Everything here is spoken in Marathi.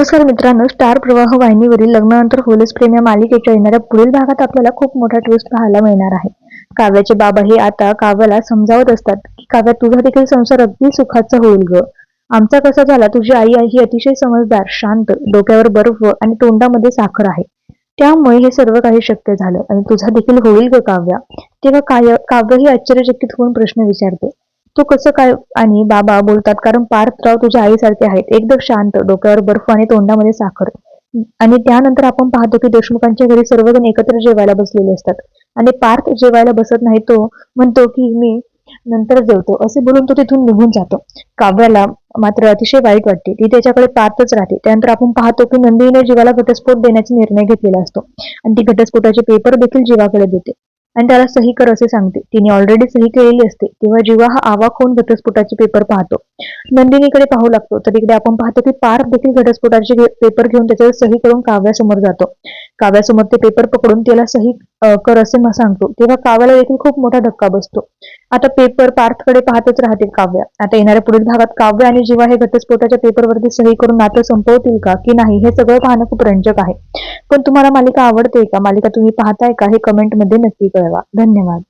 हो, नमस्कार मित्रांनो स्टार प्रवाह वाहिनीवरील लग्नानंतर होलस प्रेम या मालिकेच्या येणाऱ्या पुढील भागात आपल्याला खूप मोठा ट्विस्ट पाहायला मिळणार आहे. काव्याचे बाबा हे आता काव्याला समजावत असतात की काव्या तुझा देखील संसार अगदी सुखाचा होईल ग. आमचा कसा झाला? तुझी आई ही अतिशय समजदार शांत डोक्यावर बर्फ आणि तोंडामध्ये साखर आहे. त्यामुळे हे सर्व काही शक्य झालं आणि तुझा देखील होईल ग काव्या. तेव्हा काय काव्य ही आश्चर्यचकित होऊन प्रश्न विचारते तू कसं काय आणि बाबा बोलतात कारण पार्थराव तुझ्या आईसारखे आहेत. एकदम शांत डोक्यावर बर्फ आणि तोंडामध्ये साखर. आणि त्यानंतर आपण पाहतो की देशमुखांच्या घरी सर्वजण एकत्र जेवायला बसलेले असतात. आणि पार्थ जेवायला बसत नाही तो म्हणतो की मी नंतर जेवतो. असे बोलून तो तिथून निघून जातो. काव्याला मात्र अतिशय वाईट वाटते. ती त्याच्याकडे पाहतच राहते. त्यानंतर आपण पाहतो की नंदिनीने जीवाला घटस्फोट देण्याचा निर्णय घेतलेला असतो. आणि ती घटस्फोटाचे पेपर देखील जीवाकडे देते. आणि त्याला सही कर असे सांगते. तिने ऑलरेडी सही केलेली असते. तेव्हा जीवा हा आवाक होऊन घटस्फोटाचे पेपर पाहतो नंदिनीकडे पाहू लागतो. तर इकडे आपण पाहतो की पार्थ देखील घटस्फोटाचे पेपर घेऊन त्याच्यावर सही करून काव्यासमोर जातो. काव्यासमोर ते पेपर पकडून त्याला सही कर असे सांगतो. तेव्हा काव्याला देखील खूप मोठा धक्का बसतो. आता पेपर पार्थकडे पाहतच राहते काव्या. आता येणाऱ्या पुढील भागात काव्य आणि जीवा हे घटस्फोटाच्या पेपरवरती सही करून नातं संपवतील का की नाही हे सगळं पाहणं खूप रंजक आहे. पण तुम्हाला मालिका आवडते का? मालिका तुम्ही पाहताय का? हे कमेंटमध्ये नक्की कळवा. धन्यवाद.